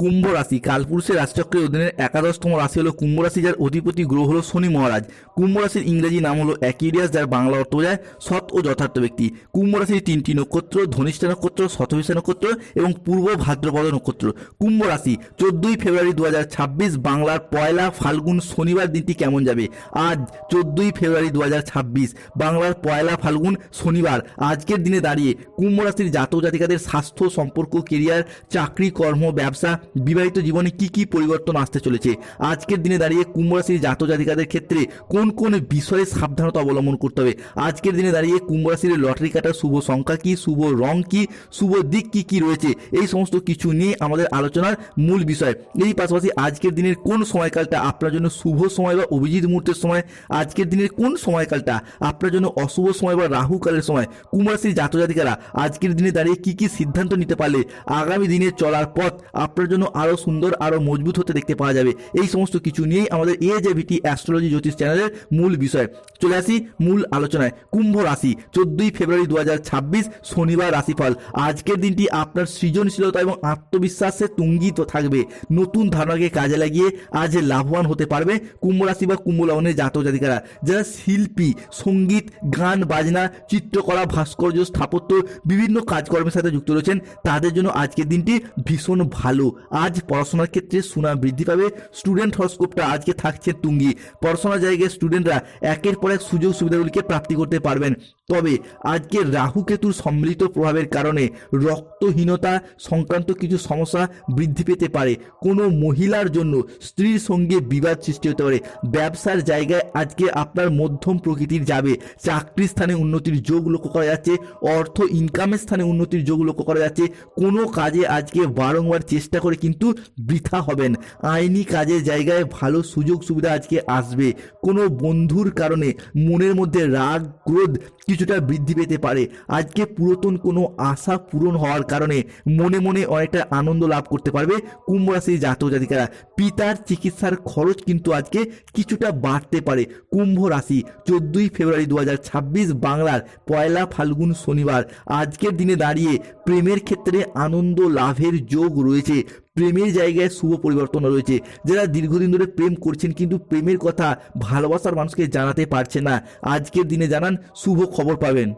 কুম্ভ রাশি। কালপুরুষের রাশিচক্রের অধীনে একাদশতম রাশি হলো কুম্ভ রাশি, যার অধিপতি গ্রহ হলো শনি মহারাজ। কুম্ভ রাশির ইংরেজি নাম হলো অ্যাকিরিয়াস, যার বাংলা অর্থ বোঝায় সৎ ও যথার্থ ব্যক্তি। কুম্ভ রাশির তিনটি নক্ষত্র, ধনিষ্ঠা নক্ষত্র শতভিষা নক্ষত্র এবং পূর্ব ভাদ্রপদ নক্ষত্র। কুম্ভ রাশি, চোদ্দই ফেব্রুয়ারি দু হাজার ছাব্বিশ বাংলার পয়লা ফাল্গুন শনিবার দিনটি কেমন যাবে? আজ, চোদ্দই ফেব্রুয়ারি দু হাজার ছাব্বিশ বাংলার পয়লা ফাল্গুন শনিবার। আজকের দিনে দাঁড়িয়ে কুম্ভ রাশির জাতক জাতিকাদের স্বাস্থ্য, সম্পর্ক কেরিয়ার চাকরি, কর্ম, ব্যবসা বিবাহিত জীবনে কি কি পরিবর্তন আসতে চলেছে? আজকের দিনে দাঁড়িয়ে কুম্ভ রাশির জাতক জাতিকাদের ক্ষেত্রে কোন কোন বিষয়ে সাবধানতা অবলম্বন করতে হবে? আজকের দিনে দাঁড়িয়ে কুম্ভ রাশির লটারি কাটার শুভ সংখ্যা কি? শুভ রং কি? শুভ দিক কি কি রয়েছে? এই সমস্ত কিছু নিয়ে আমাদের আলোচনার মূল বিষয়। এই পাশাপাশি আজকের দিনের কোন সময়কালটা আপনার জন্য শুভ সময় বা অভিজিৎ মুহূর্তের সময়? আজকের দিনের কোন সময়কালটা আপনার জন্য অশুভ সময় বা রাহু কালের সময়? কুম্ভ রাশির জাতক জাতিকারা, আজকের দিনে দাঁড়িয়ে কি কি সিদ্ধান্ত নিতে পারলে আগামী দিনে চলার পথ আপনার জন্য আরও সুন্দর আরও মজবুত হতে দেখতে পাওয়া যাবে। এই সমস্ত কিছু নিয়েই আমাদের এ জে ভিটি অ্যাস্ট্রোলজি জ্যোতিষ চ্যানেলের মূল বিষয়। চলে আসি মূল আলোচনায়। কুম্ভ রাশি, চোদ্দই ফেব্রুয়ারি দু হাজার ছাব্বিশ, শনিবার রাশিফল। আজকের দিনটি আপনার সৃজনশীলতা এবং আত্মবিশ্বাসে তুঙ্গিত থাকবে। নতুন ধারণাকে কাজে লাগিয়ে আজ লাভবান হতে পারবে কুম্ভ রাশি বা কুম্ভ লগ্নের জাতক জাতিকারা। যারা শিল্পী, সংগীত, গান, বাজনা, চিত্রকলা, ভাস্কর্য, স্থাপত্য, বিভিন্ন কাজকর্মের সাথে যুক্ত রয়েছেন, তাদের জন্য আজকের দিনটি ভীষণ ভালো। আজ পড়াশোনার ক্ষেত্রে সুনাম বৃদ্ধি পাবে। স্টুডেন্ট হরস্কোপটা আজকে থাকছে তুঙ্গি। পড়াশোনার জায়গায় স্টুডেন্টরা একের পর এক সুযোগ সুবিধাগুলিকে প্রাপ্তি করতে পারবেন। তবে আজকে রাহু কেতুর সম্মিলিত প্রভাবের কারণে রক্তহীনতা সংক্রান্ত কিছু সমস্যা বৃদ্ধি পেতে পারে। কোনো মহিলার জন্য স্ত্রীর সঙ্গে বিবাদ সৃষ্টি হতে পারে। ব্যবসার জায়গায় আজকে আপনার মধ্যম প্রকৃতির যাবে। চাকরির স্থানে উন্নতির যোগ লক্ষ্য করা যাচ্ছে। অর্থ ইনকামের স্থানে উন্নতির যোগ লক্ষ্য করা যাচ্ছে। কোনো কাজে আজকে বারংবার চেষ্টা করে কিন্তু বৃথা হবেন। আইনি কাজের জায়গায় ভালো সুযোগ সুবিধা আজকে আসবে। কোনো বন্ধুর কারণে মনের মধ্যে রাগ, ক্রোধ কিছুটা বৃদ্ধি পেতে পারে। আজকে পুরাতন কোনো আশা পূরণ হওয়ার কারণে মনে মনে অনেকটা আনন্দ লাভ করতে পারবে কুম্ভ রাশির জাতক জাতিকারা। পিতার চিকিৎসার খরচ কিন্তু আজকে কিছুটা বাড়তে পারে। কুম্ভ রাশি, চোদ্দই ফেব্রুয়ারি দু হাজার ছাব্বিশ বাংলার পয়লা ফাল্গুন শনিবার। আজকের দিনে দাঁড়িয়ে প্রেমের ক্ষেত্রে আনন্দ লাভের যোগ রয়েছে। প্রেমের জায়গায় শুভ পরিবর্তন রয়েছে। যারা দীর্ঘদিন ধরে প্রেম করছেন কিন্তু প্রেমের কথা ভালোবাসার মানুষকে জানাতে পারছে না। আজকের দিনে জানান, শুভ খবর পাবেন।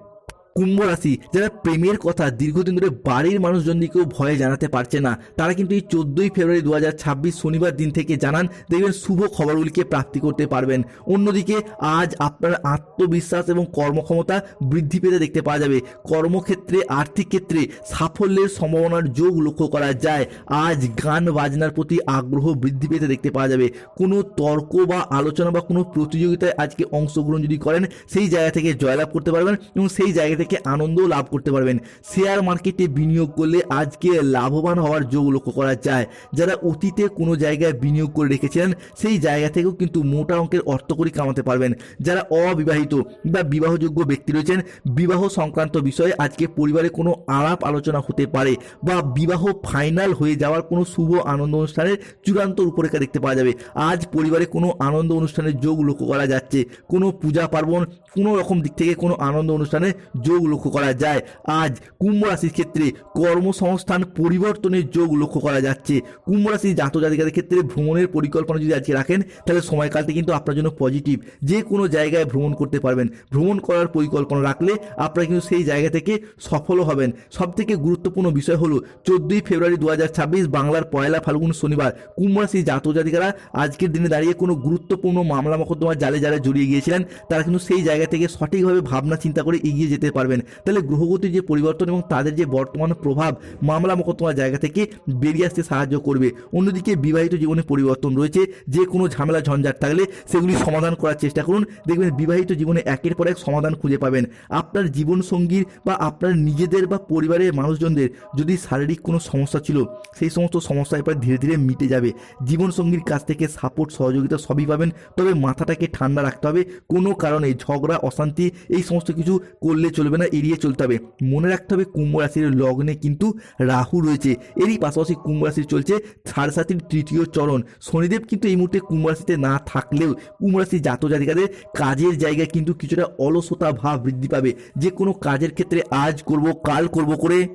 কুম্ভ রাশি, যারা প্রেমের কথা দীর্ঘদিন ধরে বাড়ির মানুষজনকেও ভয়ে জানাতে পারছে না, তারা কিন্তু এই চোদ্দই ফেব্রুয়ারি দু হাজার ছাব্বিশ শনিবার দিন থেকে জানান দেখবেন শুভ খবরগুলিকে প্রাপ্তি করতে পারবেন। অন্যদিকে আজ আপনার আত্মবিশ্বাস এবং কর্মক্ষমতা বৃদ্ধি পেতে দেখতে পাওয়া যাবে। কর্মক্ষেত্রে, আর্থিক ক্ষেত্রে সাফল্যের সম্ভাবনার যোগ লক্ষ্য করা যায়। আজ গান বাজনার প্রতি আগ্রহ বৃদ্ধি পেতে দেখতে পাওয়া যাবে। কোনো তর্ক বা আলোচনা বা কোনো প্রতিযোগিতায় আজকে অংশগ্রহণ যদি করেন, সেই জায়গা থেকে জয়লাভ করতে পারবেন এবং সেই জায়গা থেকে আনন্দও লাভ করতে পারবেন। শেয়ার মার্কেটে বিনিয়োগ করলে আজকে লাভবান হওয়ার যোগ লক্ষ্য করা যায়। যারা অতীতে কোনো জায়গায় বিনিয়োগ করে রেখেছিলেন, সেই জায়গা থেকেও কিন্তু মোটা অঙ্কের অর্থ করে কামাতে পারবেন। যারা অবিবাহিত বা বিবাহযোগ্য ব্যক্তি রয়েছেন, বিবাহ সংক্রান্ত বিষয়ে আজকে পরিবারে কোনো আলাপ আলোচনা হতে পারে বা বিবাহ ফাইনাল হয়ে যাওয়ার কোনো শুভ আনন্দ অনুষ্ঠানের চূড়ান্ত রূপরেখা দেখতে পাওয়া যাবে। আজ পরিবারে কোনো আনন্দ অনুষ্ঠানের যোগ লক্ষ্য করা যাচ্ছে। কোনো পূজা পার্বণ, কোনো রকম দিক থেকে কোনো আনন্দ অনুষ্ঠানে যোগ লক্ষ্য করা যায়। আজ কুম্ভ রাশির ক্ষেত্রে কর্মসংস্থান পরিবর্তনের যোগ লক্ষ্য করা যাচ্ছে। কুম্ভ রাশির জাতক জাতিকাদের ক্ষেত্রে ভ্রমণের পরিকল্পনা যদি আজকে রাখেন, তাহলে সময়কালটি কিন্তু আপনার জন্য পজিটিভ যে কোনো জায়গায় ভ্রমণ করতে পারবেন। ভ্রমণ করার পরিকল্পনা রাখলে আপনারা কিন্তু সেই জায়গা থেকে সফলও হবেন। সব থেকে গুরুত্বপূর্ণ বিষয় হলো, চোদ্দই ফেব্রুয়ারি দু হাজার ছাব্বিশ বাংলার পয়লা ফাল্গুন শনিবার। কুম্ভ রাশির জাতক জাতিকারা আজকের দিনে দাঁড়িয়ে কোনো গুরুত্বপূর্ণ মামলা মোকদ্দমার জালে যারা জড়িয়ে গিয়েছিলেন। তারা কিন্তু সেই জায়গা থেকে সঠিকভাবে ভাবনা চিন্তা করে এগিয়ে যেতে পারবেন। তাহলে গ্রহগতির যে পরিবর্তন এবং তাদের যে বর্তমান প্রভাব, মামলা মোকদ্দমার জায়গা থেকে বেরিয়ে আসতে সাহায্য করবে। অন্যদিকে বিবাহিত জীবনে পরিবর্তন রয়েছে। যে কোনো ঝামেলা, ঝঞ্ঝাট থাকলে সেগুলি সমাধান করার চেষ্টা করুন। দেখবেন বিবাহিত জীবনে একের পর এক সমাধান খুঁজে পাবেন। আপনার জীবনসঙ্গীর বা আপনার নিজেদের বা পরিবারের মানুষজনদের যদি শারীরিক কোনো সমস্যা ছিল, সেই সমস্ত সমস্যা এবার ধীরে ধীরে মিটে যাবে। জীবনসঙ্গীর কাছ থেকে সাপোর্ট, সহযোগিতা সবই পাবেন। তবে মাথাটাকে ঠান্ডা রাখতে হবে। কোনো কারণে ঝগড়া, অশান্তি, এই সমস্ত কিছু করলে চলবে না এড়িয়ে চলতে হবে। মনে রাখতে হবে কুম্ভ রাশির লগ্নে কিন্তু রাহু রয়েছে। এরই পাশাপাশি কুম্ভ রাশির চলছে সারসাতির সাতির তৃতীয় চরণ। শনিদেব কিন্তু এই মুহূর্তে কুম্ভ রাশিতে না থাকলেও কুম্ভ রাশির জাত জাতিকাদের কাজের জায়গায় কিন্তু কিছুটা অলসতা ভাব বৃদ্ধি পাবে। যে কোনো কাজের ক্ষেত্রে আজ করব, কাল করব করে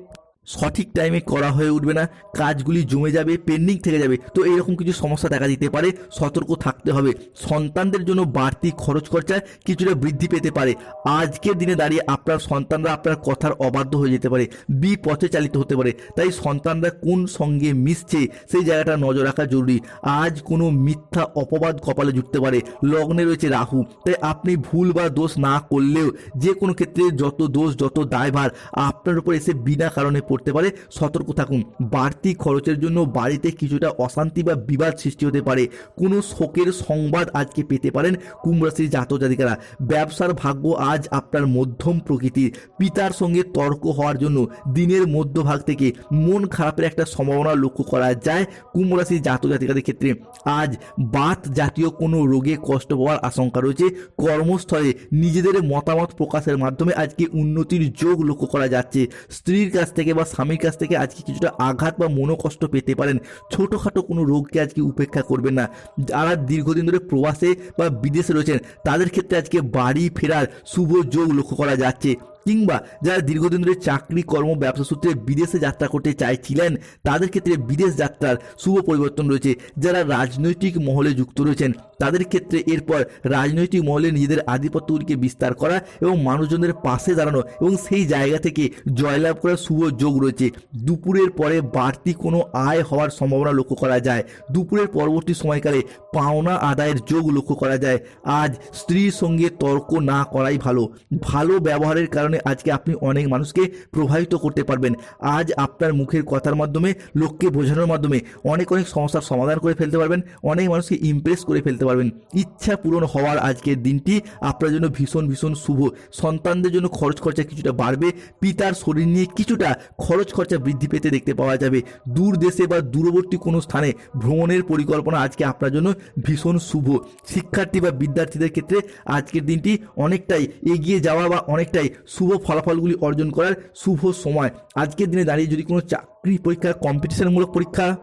সঠিক টাইমে করা হয়ে উঠবে না, কাজগুলি জমে যাবে পেন্ডিং থেকে যাবে। তো এরকম কিছু সমস্যা দেখা দিতে পারে, সতর্ক থাকতে হবে। সন্তানদের জন্য বাড়তি খরচ খরচা কিছুটা বৃদ্ধি পেতে পারে। আজকের দিনে দাঁড়িয়ে আপনার সন্তানরা আপনার কথার অবাধ্য হয়ে যেতে পারে, বিপথে চালিত হতে পারে। তাই সন্তানরা কোন সঙ্গে মিশছে, সেই জায়গাটা নজর রাখা জরুরি। আজ কোনো মিথ্যা অপবাদ কপালে জুটতে পারে। লগ্নে রয়েছে রাহু। তাই আপনি ভুল বা দোষ না করলেও যে কোনো ক্ষেত্রে যত দোষ, যত দায়ভার আপনার উপর এসে বিনা কারণে পড়তে পারে, সতর্ক থাকুন। বাড়তি খরচের জন্য বাড়িতে কিছুটা অশান্তি বা বিবাদ সৃষ্টি হতে পারে। কোনো শোকের সংবাদ আজকে পেতে পারেন কুম্ভ রাশির জাতক জাতিকারা। ব্যবসার ভাগ্য আজ আপনার মধ্যম প্রকৃতির। পিতার সঙ্গে তর্ক হওয়ার জন্য দিনের মধ্যভাগ থেকে মন খারাপের একটা সম্ভাবনা লক্ষ্য করা যায় কুম্ভ রাশির জাতক জাতিকাদের ক্ষেত্রে। আজ বাত জাতীয় কোনো রোগে কষ্ট পাওয়ার আশঙ্কা রয়েছে। কর্মস্থলে নিজেদের মতামত প্রকাশের মাধ্যমে আজকে উন্নতির যোগ লক্ষ্য করা যাচ্ছে। স্ত্রীর কাছ থেকে বা স্বামীর কাছ থেকে আজকে কিছুটা আঘাত বা মনোকষ্ট পেতে পারেন। ছোটোখাটো কোনো রোগকে আজকে উপেক্ষা করবেন না। যারা দীর্ঘদিন ধরে প্রবাসে বা বিদেশে রয়েছেন, তাদের ক্ষেত্রে আজকে বাড়ি ফেরার শুভ যোগ লক্ষ্য করা যাচ্ছে। কিংবা যারা দীর্ঘদিন ধরে চাকরি, কর্ম, ব্যবসা সূত্রে বিদেশে যাত্রা করতে চাইছিলেন, তাদের ক্ষেত্রে বিদেশ যাত্রার শুভ পরিবর্তন রয়েছে। যারা রাজনৈতিক মহলে যুক্ত রয়েছেন, তাদের ক্ষেত্রে এরপর রাজনৈতিক মহলে নিজেদের আধিপত্যগুলিকে বিস্তার করা এবং মানুষজনদের পাশে দাঁড়ানো এবং সেই জায়গা থেকে জয়লাভ করার শুভ যোগ রয়েছে। দুপুরের পরে বাড়তি কোনো আয় হওয়ার সম্ভাবনা লক্ষ্য করা যায়। দুপুরের পরবর্তী সময়কালে পাওনা আদায়ের যোগ লক্ষ্য করা যায়। আজ স্ত্রীর সঙ্গে তর্ক না করাই ভালো। ভালো ব্যবহারের কারণে আজকে আপনি অনেক মানুষকে প্রভাবিত করতে পারবেন। আজ আপনার মুখের কথার মাধ্যমে, লোককে বোঝানোর মাধ্যমে অনেক অনেক সমস্যার সমাধান করে ফেলতে পারবেন, অনেক মানুষকে ইমপ্রেস করে ফেলতে পারবেন। ইচ্ছা পূরণ হওয়ার আজকের দিনটি আপনার জন্য ভীষণ ভীষণ শুভ। সন্তানদের জন্য খরচ খরচা কিছুটা বাড়বে, পিতার শরীর নিয়ে কিছুটা খরচ খরচা বৃদ্ধি পেতে দেখতে পাওয়া যাবে। দূর দেশে বা দূরবর্তী কোনো স্থানে ভ্রমণের পরিকল্পনা আজকে আপনার জন্য ভীষণ শুভ। শিক্ষার্থী বা বিদ্যার্থীদের ক্ষেত্রে আজকের দিনটি অনেকটাই এগিয়ে যাওয়া বা অনেকটাই শুভ ফলাফলগুলি অর্জন করার শুভ সময়। আজকের দিনে দাঁড়িয়ে যদি কোনো চাকরি পরীক্ষা কম্পিটিশনমূলক পরীক্ষা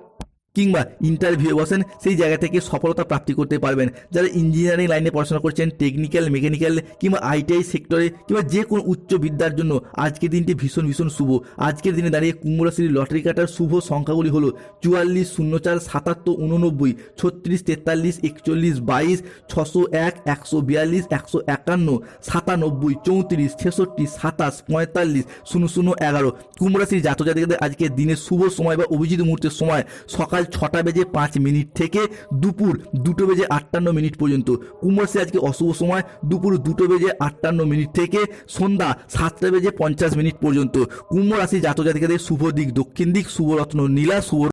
কিংবা ইন্টারভিউ বসেন, সেই জায়গা থেকে সফলতা প্রাপ্তি করতে পারবেন। যারা ইঞ্জিনিয়ারিং লাইনে পড়াশোনা করছেন টেকনিক্যাল মেকানিক্যাল কিংবা আইটিআই সেক্টরে কিংবা যে কোনো উচ্চ বিদ্যার জন্য, আজকের দিনটি ভীষণ ভীষণ শুভ। আজকের দিনে দাঁড়িয়ে কুম্ভ রাশির লটারি কাটার শুভ সংখ্যাগুলি হলো চুয়াল্লিশ, শূন্য চার, সাতাত্তর উননব্বই ছত্রিশ, তেতাল্লিশ, একচল্লিশ, বাইশ, ছশো এক, একশো বিয়াল্লিশ, একশো একান্ন, সাতানব্বই, চৌত্রিশ, ছেষট্টি, সাতাশ, পঁয়তাল্লিশ, শূন্য শূন্য, এগারো। কুম্ভ রাশির জাতক জাতিকাদের আজকের দিনের শুভ সময় বা অভিজিৎ মুহূর্তের সময়। সকাল ছটা বেজে পাঁচ মিনিট থেকে দুপুর দুটো বেজে আটান্ন মিনিট পর্যন্ত। কুম্ভ রাশি আজকে অশুভ সময়, দুপুর দুটো বেজে আটান্ন মিনিট থেকে সন্ধ্যা সাতটা বেজে পঞ্চাশ মিনিট পর্যন্ত। কুম্ভ রাশি জাতক জাতিকাদের শুভ দিক, দক্ষিণ দিক, শুভ রত্ন, নীলা, শুভ